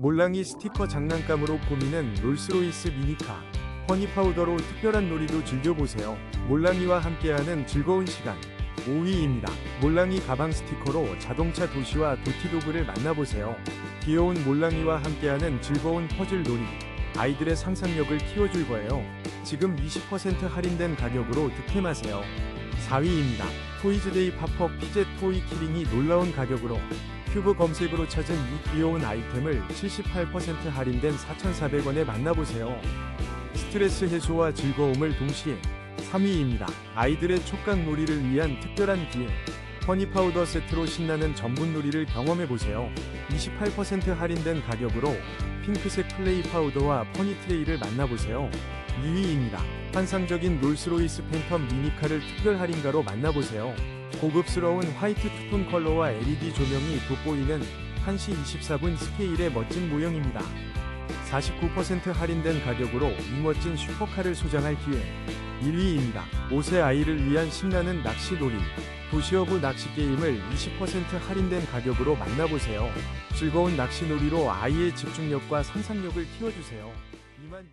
몰랑이 스티커 장난감으로 꾸미는 롤스로이스 미니카. 허니 파우더로 특별한 놀이도 즐겨보세요. 몰랑이와 함께하는 즐거운 시간. 5위입니다. 몰랑이 가방 스티커로 자동차 도시와 도티도구를 만나보세요. 귀여운 몰랑이와 함께하는 즐거운 퍼즐 놀이. 아이들의 상상력을 키워줄 거예요. 지금 20% 할인된 가격으로 득템하세요. 4위입니다. 토이즈데이 팝업 피젯 토이 키링이 놀라운 가격으로 큐브 검색으로 찾은 이 귀여운 아이템을 78% 할인된 4,400원에 만나보세요. 스트레스 해소와 즐거움을 동시에 3위입니다. 아이들의 촉각 놀이를 위한 특별한 기회. 허니 파우더 세트로 신나는 전분 놀이를 경험해보세요. 28% 할인된 가격으로 핑크색 플레이 파우더와 퍼니 트레이를 만나보세요. 2위입니다. 환상적인 롤스로이스 팬텀 미니카를 특별 할인가로 만나보세요. 고급스러운 화이트 투톤 컬러와 LED 조명이 돋보이는 1시 24분 스케일의 멋진 모형입니다. 49% 할인된 가격으로 이 멋진 슈퍼카를 소장할 기회. 1위입니다. 5세 아이를 위한 신나는 낚시놀이. 도시어부 낚시 게임을 20% 할인된 가격으로 만나보세요. 즐거운 낚시놀이로 아이의 집중력과 상상력을 키워주세요. 2만